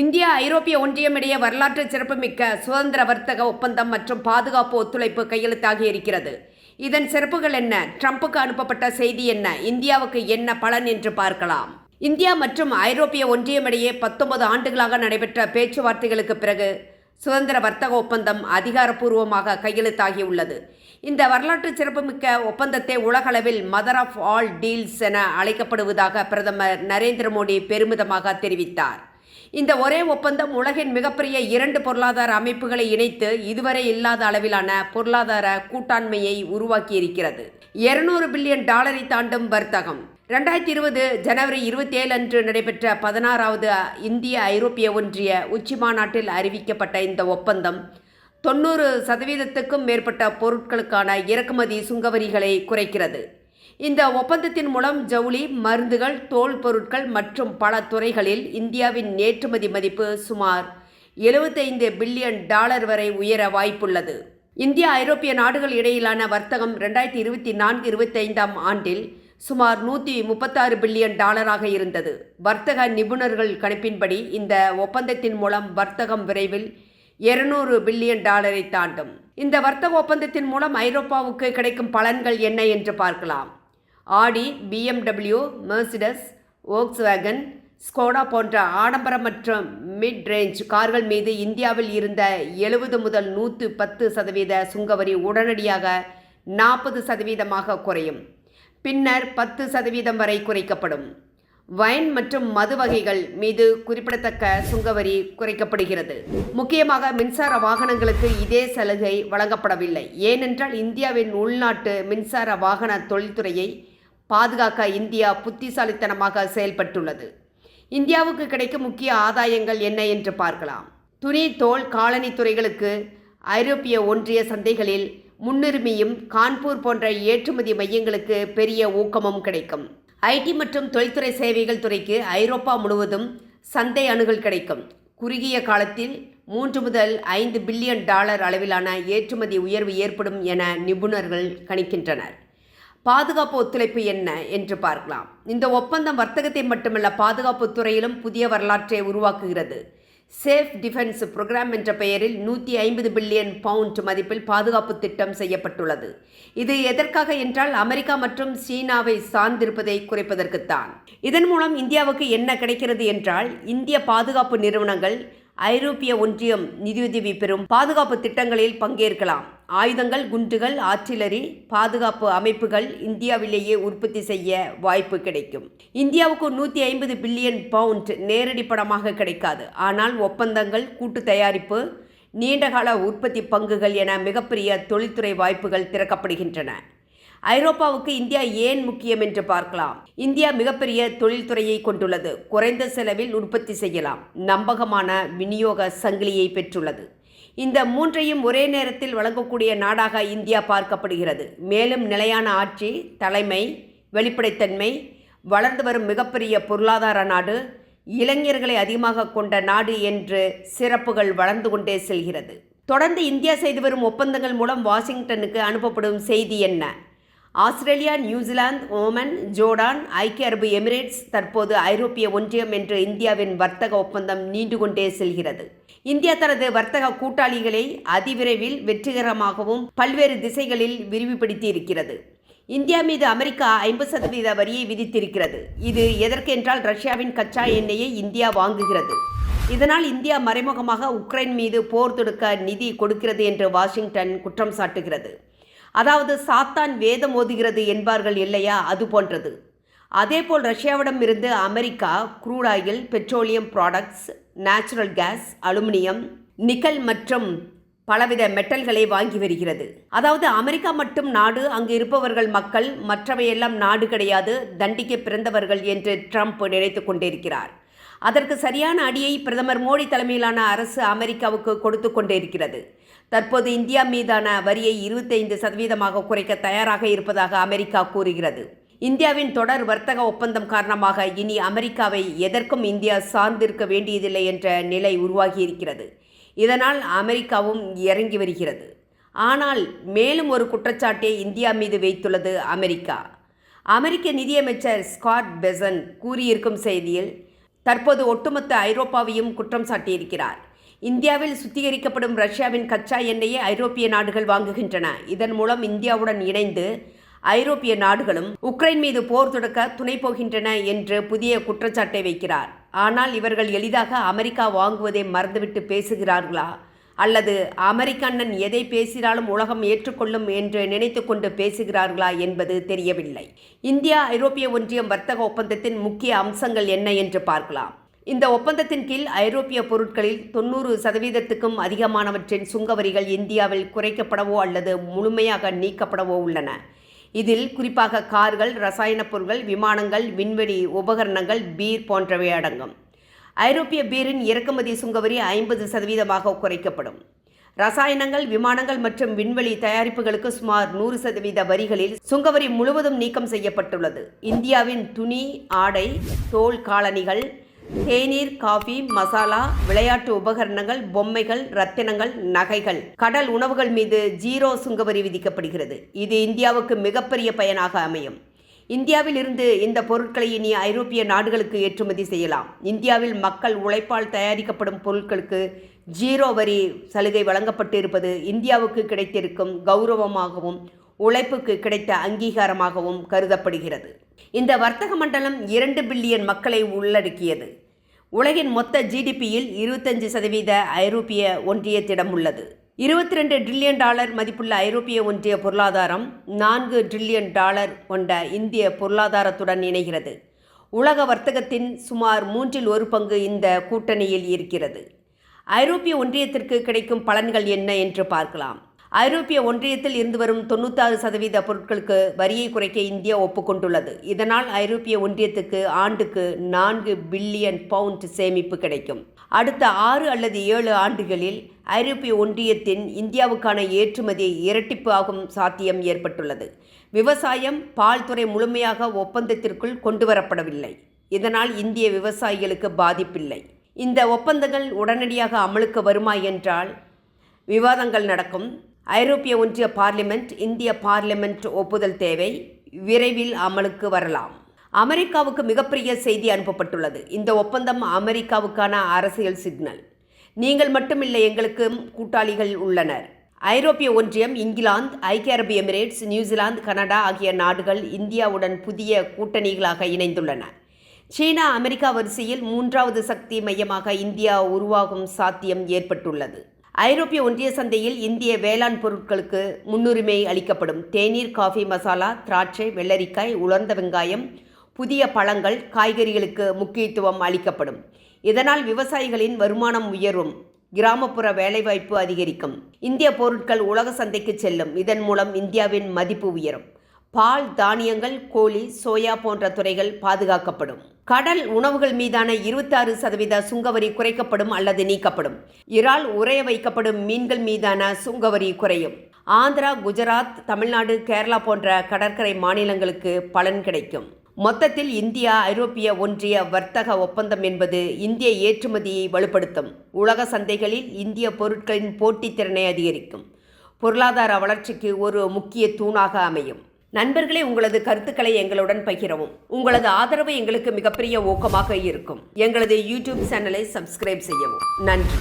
India ஐரோப்பிய ஒன்றியம் இடையே வரலாற்று சிறப்புமிக்க சுதந்திர வர்த்தக ஒப்பந்தம் மற்றும் பாதுகாப்பு ஒத்துழைப்பு கையெழுத்தாகி இருக்கிறது இதன் சிறப்புகள் என்ன? ட்ரம்புக்கு அனுப்பப்பட்ட செய்தி என்ன? இந்தியாவுக்கு என்ன பலன் என்று பார்க்கலாம். இந்தியா மற்றும் ஐரோப்பிய ஒன்றியம் இடையே பத்தொன்பது ஆண்டுகளாக நடைபெற்ற பேச்சுவார்த்தைகளுக்கு பிறகு சுதந்திர வர்த்தக ஒப்பந்தம் அதிகாரப்பூர்வமாக கையெழுத்தாகியுள்ளது. இந்த வரலாற்று சிறப்புமிக்க ஒப்பந்தத்தை உலகளவில் மதர் ஆஃப் ஆல் டீல்ஸ் என அழைக்கப்படுவதாக பிரதமர் நரேந்திர மோடி பெருமிதமாக தெரிவித்தார். இந்த ஒரே ஒப்பந்தம் உலகின் மிகப்பெரிய இரண்டு பொருளாதார அமைப்புகளை இணைத்து இதுவரை இல்லாத அளவிலான பொருளாதார கூட்டாண்மையை உருவாக்கியிருக்கிறது. இருநூறு பில்லியன் டாலரை தாண்டும் வர்த்தகம். ரெண்டாயிரத்தி இருபது ஜனவரி இருபத்தி ஏழு அன்று நடைபெற்ற பதினாறாவது இந்திய ஐரோப்பிய ஒன்றிய உச்சி மாநாட்டில் அறிவிக்கப்பட்ட இந்த ஒப்பந்தம் தொண்ணூறு சதவீதத்துக்கும் மேற்பட்ட பொருட்களுக்கான இறக்குமதி சுங்கவரிகளை குறைக்கிறது. இந்த ஒப்பந்தத்தின் மூலம் ஜவுளி மருந்துகள் தோல் பொருட்கள் மற்றும் பல துறைகளில் இந்தியாவின் ஏற்றுமதி மதிப்பு சுமார் எழுபத்தைந்து பில்லியன் டாலர் வரை உயர வாய்ப்புள்ளது. இந்தியா ஐரோப்பிய நாடுகள் இடையிலான வர்த்தகம் ரெண்டாயிரத்தி இருபத்தி நான்கு இருபத்தைந்தாம் ஆண்டில் சுமார் நூற்றி முப்பத்தாறு பில்லியன் டாலராக இருந்தது. வர்த்தக நிபுணர்கள் கணிப்பின்படி இந்த ஒப்பந்தத்தின் மூலம் வர்த்தகம் விரைவில் இருநூறு பில்லியன் டாலரை தாண்டும். இந்த வர்த்தக ஒப்பந்தத்தின் மூலம் ஐரோப்பாவுக்கு கிடைக்கும் பலன்கள் என்ன என்று பார்க்கலாம். ஆடி பிஎம்டபிள்யூ மெர்சிடஸ் ஓக்ஸ்வேகன் ஸ்கோடா போன்ற ஆடம்பர மற்றும் மிட் ரேஞ்ச் கார்கள் மீது இந்தியாவில் இருந்த எழுபது முதல் நூற்று பத்து சதவீத சுங்கவரி உடனடியாக நாற்பது சதவீதமாக குறையும். பின்னர் பத்து சதவீதம் வரை குறைக்கப்படும். வைன் மற்றும் மது வகைகள் மீது குறிப்பிடத்தக்க சுங்கவரி குறைக்கப்படுகிறது. முக்கியமாக மின்சார வாகனங்களுக்கு இதே சலுகை வழங்கப்படவில்லை. ஏனென்றால் இந்தியாவின் உள்நாட்டு மின்சார வாகன தொழில்துறையை பாதுகாக்க இந்தியா புத்திசாலித்தனமாக செயல்பட்டுள்ளது. இந்தியாவுக்கு கிடைக்கும் முக்கிய ஆதாயங்கள் என்ன என்று பார்க்கலாம். துணி தோல் காலனி துறைகளுக்கு ஐரோப்பிய ஒன்றிய சந்தைகளில் முன்னுரிமையும் கான்பூர் போன்ற ஏற்றுமதி மையங்களுக்கு பெரிய ஊக்கமும் கிடைக்கும். ஐடி மற்றும் தொழில்துறை சேவைகள் துறைக்கு ஐரோப்பா முழுவதும் சந்தை அணுகல் கிடைக்கும். குறுகிய காலத்தில் மூன்று முதல் ஐந்து பில்லியன் டாலர் அளவிலான ஏற்றுமதி உயர்வு ஏற்படும் என நிபுணர்கள் கணிக்கின்றனர். பாதுகாப்பு ஒத்துழைப்பு என்ன என்று பார்க்கலாம். இந்த ஒப்பந்தம் வர்த்தகத்தை மட்டுமல்ல பாதுகாப்பு துறையிலும் புதிய வரலாற்றை உருவாக்குகிறது. சேஃப் டிஃபென்ஸ் புரோகிராம் என்ற பெயரில் நூற்றி ஐம்பது பில்லியன் பவுண்ட் மதிப்பில் பாதுகாப்பு திட்டம் செய்யப்பட்டுள்ளது. இது எதற்காக என்றால் அமெரிக்கா மற்றும் சீனாவை சார்ந்திருப்பதை குறைப்பதற்குத்தான். இதன் மூலம் இந்தியாவுக்கு என்ன கிடைக்கிறது என்றால் இந்திய பாதுகாப்பு நிறுவனங்கள் ஐரோப்பிய ஒன்றியம் நிதியுதவி பெறும் பாதுகாப்பு திட்டங்களில் பங்கேற்கலாம். ஆயுதங்கள் குண்டுகள் ஆற்றிலறி பாதுகாப்பு அமைப்புகள் இந்தியாவிலேயே உற்பத்தி செய்ய வாய்ப்பு கிடைக்கும். இந்தியாவுக்கு நூற்றி ஐம்பது பில்லியன் பவுண்ட் நேரடி பணமாக கிடைக்காது. ஆனால் ஒப்பந்தங்கள் கூட்டு தயாரிப்பு நீண்டகால உற்பத்தி பங்குகள் என மிகப்பெரிய தொழில்துறை வாய்ப்புகள் திறக்கப்படுகின்றன. ஐரோப்பாவுக்கு இந்தியா ஏன் முக்கியம் என்று பார்க்கலாம். இந்தியா மிகப்பெரிய தொழில்துறையை கொண்டுள்ளது. குறைந்த செலவில் உற்பத்தி செய்யலாம். நம்பகமான விநியோக சங்கிலியை பெற்றுள்ளது. இந்த மூன்றையும் ஒரே நேரத்தில் வழங்கக்கூடிய நாடாக இந்தியா பார்க்கப்படுகிறது. மேலும் நிலையான ஆட்சி தலைமை வெளிப்படைத்தன்மை வளர்ந்து வரும் மிகப்பெரிய பொருளாதார நாடு இளைஞர்களை அதிகமாக கொண்ட நாடு என்று சிறப்புகள் வளர்ந்து கொண்டே செல்கிறது. தொடர்ந்து இந்தியா செய்து வரும் ஒப்பந்தங்கள் மூலம் வாஷிங்டனுக்கு அனுப்பப்படும் செய்தி என்ன? ஆஸ்திரேலியா நியூசிலாந்து ஓமன் ஜோர்டான் ஐக்கிய அரபு எமிரேட்ஸ் தற்போது ஐரோப்பிய ஒன்றியம் என்ற இந்தியாவின் வர்த்தக ஒப்பந்தம் நீண்டு கொண்டே செல்கிறது. இந்தியா தனது வர்த்தக கூட்டாளிகளை அதிவிரைவில் வெற்றிகரமாகவும் பல்வேறு திசைகளில் விரிவுபடுத்தி இருக்கிறது இந்தியா மீது அமெரிக்கா ஐம்பது சதவீத வரியை விதித்திருக்கிறது. இது எதற்கென்றால் ரஷ்யாவின் கச்சா எண்ணெயை இந்தியா வாங்குகிறது. இதனால் இந்தியா மறைமுகமாக உக்ரைன் மீது போர் தொடுக்க நிதி கொடுக்கிறது என்று வாஷிங்டன் குற்றம் சாட்டுகிறது. அதாவது சாத்தான் வேதம் ஓதுகிறது என்பார்கள் இல்லையா? அது போன்றது. அதேபோல் ரஷ்யாவிடம் இருந்து America crude oil petroleum products natural gas aluminium nickel மற்றும் பலவித மெட்டல்களை வாங்கி வருகிறது. அதாவது அமெரிக்கா மட்டும் நாடு அங்கு இருப்பவர்கள் மக்கள் மற்றவையெல்லாம் நாடு கிடையாது தண்டிக்க பிறந்தவர்கள் என்று ட்ரம்ப் நினைத்து கொண்டிருக்கிறார். அதற்கு சரியான அடியை பிரதமர் மோடி தலைமையிலான அரசு அமெரிக்காவுக்கு கொடுத்து கொண்டிருக்கிறது. தற்போது இந்தியா மீதான வரியை இருபத்தைந்து சதவீதமாக குறைக்க தயாராக இருப்பதாக அமெரிக்கா கூறுகிறது. இந்தியாவின் தொடர் வர்த்தக ஒப்பந்தம் காரணமாக இனி அமெரிக்காவை எதற்கும் இந்தியா சார்ந்திருக்க வேண்டியதில்லை என்ற நிலை உருவாகியிருக்கிறது. இதனால் அமெரிக்காவும் இறங்கி வருகிறது. ஆனால் மேலும் ஒரு குற்றச்சாட்டை இந்தியா மீது வைத்துள்ளது அமெரிக்கா. அமெரிக்க நிதியமைச்சர் ஸ்காட் பெசன் கூறியிருக்கும் செய்தியில் தற்போது ஒட்டுமொத்த ஐரோப்பாவையும் குற்றம் சாட்டியிருக்கிறார். இந்தியாவில் சுத்திகரிக்கப்படும் ரஷ்யாவின் கச்சா எண்ணெயை ஐரோப்பிய நாடுகள் வாங்குகின்றன. இதன் மூலம் இந்தியாவுடன் இணைந்து ஐரோப்பிய நாடுகளும் உக்ரைன் மீது போர் தொடக்க துணை போகின்றன என்று புதிய குற்றச்சாட்டை வைக்கிறார். ஆனால் இவர்கள் எளிதாக அமெரிக்கா வாங்குவதை மறந்துவிட்டு பேசுகிறார்களா? அல்லது அமெரிக்க அண்ணன் எதை பேசினாலும் உலகம் ஏற்றுக்கொள்ளும் என்று நினைத்து கொண்டு பேசுகிறார்களா என்பது தெரியவில்லை. இந்தியா ஐரோப்பிய ஒன்றியம் வர்த்தக ஒப்பந்தத்தின் முக்கிய அம்சங்கள் என்ன என்று பார்க்கலாம். இந்த ஒப்பந்தத்தின் கீழ் ஐரோப்பிய பொருட்களில் தொண்ணூறு சதவீதத்துக்கும் அதிகமானவற்றின் சுங்கவரிகள் இந்தியாவில் குறைக்கப்படவோ அல்லது முழுமையாக நீக்கப்படவோ உள்ளன. இதில் குறிப்பாக கார்கள் ரசாயனப் பொருட்கள் விமானங்கள் விண்வெளி உபகரணங்கள் பீர் போன்றவை அடங்கும். ஐரோப்பிய பீரின் இறக்குமதி சுங்கவரி ஐம்பது சதவீதமாக குறைக்கப்படும். ரசாயனங்கள் விமானங்கள் மற்றும் விண்வெளி தயாரிப்புகளுக்கு சுமார் நூறு சதவீத வரிகளில் சுங்கவரி முழுவதும் நீக்கம் செய்யப்பட்டுள்ளது. இந்தியாவின் துணி ஆடை தோல் காலணிகள் தேநீர் காஃபி மசாலா விளையாட்டு உபகரணங்கள் பொம்மைகள் ரத்தினங்கள் நகைகள். கடல் உணவுகள் மீது ஜீரோ சுங்கவரி விதிக்கப்படுகிறது. இது இந்தியாவுக்கு மிகப்பெரிய பயனாக அமையும். இந்தியாவில் இருந்து இந்த பொருட்களை இனி ஐரோப்பிய நாடுகளுக்கு ஏற்றுமதி செய்யலாம். இந்தியாவில் மக்கள் உழைப்பால் தயாரிக்கப்படும் பொருட்களுக்கு ஜீரோ வரி சலுகை வழங்கப்பட்டு இருப்பது இந்தியாவுக்கு கிடைத்திருக்கும் கௌரவமாகவும் உழைப்புக்கு கிடைத்த அங்கீகாரமாகவும் கருதப்படுகிறது. இந்த வர்த்தக மண்டலம் இரண்டு பில்லியன் மக்களை உள்ளடக்கியது. உலகின் மொத்த ஜிடிபியில் இருபத்தஞ்சு சதவீத ஐரோப்பிய ஒன்றியத்திடம் உள்ளது. இருபத்தி ரெண்டு ட்ரில்லியன் டாலர் மதிப்புள்ள ஐரோப்பிய ஒன்றிய பொருளாதாரம் நான்கு ட்ரில்லியன் டாலர் கொண்ட இந்திய பொருளாதாரத்துடன் இணைகிறது. உலக வர்த்தகத்தின் சுமார் மூன்றில் ஒரு பங்கு இந்த கூட்டணியில் இருக்கிறது. ஐரோப்பிய ஒன்றியத்திற்கு கிடைக்கும் பலன்கள் என்ன என்று பார்க்கலாம். ஐரோப்பிய ஒன்றியத்தில் இருந்து வரும் தொண்ணூத்தாறு சதவீத பொருட்களுக்கு வரியை குறைக்க இந்தியா ஒப்புக்கொண்டுள்ளது. இதனால் ஐரோப்பிய ஒன்றியத்துக்கு ஆண்டுக்கு நான்கு பில்லியன் பவுண்ட் சேமிப்பு கிடைக்கும். அடுத்த ஆறு அல்லது ஏழு ஆண்டுகளில் ஐரோப்பிய ஒன்றியத்தின் இந்தியாவுக்கான ஏற்றுமதி இரட்டிப்பு ஆகும் சாத்தியம் ஏற்பட்டுள்ளது. விவசாயம் பால் துறை முழுமையாக ஒப்பந்தத்திற்குள் கொண்டுவரப்படவில்லை. இதனால் இந்திய விவசாயிகளுக்கு பாதிப்பில்லை. இந்த ஒப்பந்தங்கள் உடனடியாக அமலுக்கு வருமா என்றால் விவாதங்கள் நடக்கும். ஐரோப்பிய ஒன்றிய பார்லிமெண்ட் இந்திய பார்லிமெண்ட் ஒப்புதல் தேவை. விரைவில் அமலுக்கு வரலாம். அமெரிக்காவுக்கு மிகப்பெரிய செய்தி அனுப்பப்பட்டுள்ளது. இந்த ஒப்பந்தம் அமெரிக்காவுக்கான அரசியல் சிக்னல். நீங்கள் மட்டுமில்லை எங்களுக்கும் கூட்டாளிகள் உள்ளனர். ஐரோப்பிய ஒன்றியம் இங்கிலாந்து ஐக்கிய அரபு எமிரேட்ஸ் நியூசிலாந்து கனடா ஆகிய நாடுகள் இந்தியாவுடன் புதிய கூட்டணிகளாக இணைந்துள்ளன. சீனா அமெரிக்கா வரிசையில் மூன்றாவது சக்தி மையமாக இந்தியா உருவாகும் சாத்தியம் ஏற்பட்டுள்ளது. ஐரோப்பிய ஒன்றிய சந்தையில் இந்திய வேளாண் பொருட்களுக்கு முன்னுரிமை அளிக்கப்படும். தேநீர் காஃபி மசாலா திராட்சை வெள்ளரிக்காய் உலர்ந்த வெங்காயம் புதிய பழங்கள் காய்கறிகளுக்கு முக்கியத்துவம் அளிக்கப்படும். இதனால் விவசாயிகளின் வருமானம் உயரும். கிராமப்புற வேலைவாய்ப்பு அதிகரிக்கும். இந்திய பொருட்கள் உலக சந்தைக்கு செல்லும். இதன் மூலம் இந்தியாவின் மதிப்பு உயரும். பால் தானியங்கள் கோழி சோயா போன்ற துறைகள் பாதுகாக்கப்படும். கடல் உணவுகள் மீதான இருபத்தாறு சதவீத சுங்கவரி குறைக்கப்படும் அல்லது நீக்கப்படும். இறால் உறைய வைக்கப்படும் மீன்கள் மீதான சுங்கவரி குறையும். ஆந்திரா குஜராத் தமிழ்நாடு கேரளா போன்ற கடற்கரை மாநிலங்களுக்கு பலன் கிடைக்கும். மொத்தத்தில் இந்தியா ஐரோப்பிய ஒன்றிய வர்த்தக ஒப்பந்தம் என்பது இந்திய ஏற்றுமதியை வலுப்படுத்தும். உலக சந்தைகளில் இந்திய பொருட்களின் போட்டித்திறனை அதிகரிக்கும். பொருளாதார வளர்ச்சிக்கு ஒரு முக்கிய தூணாக அமையும். நண்பர்களே உங்களது கருத்துக்களை எங்களுடன் பகிரவும். உங்களது ஆதரவு எங்களுக்கு மிகப்பெரிய ஊக்கமாக இருக்கும். எங்களது யூடியூப் சேனலை சப்ஸ்கிரைப் செய்யவும். நன்றி.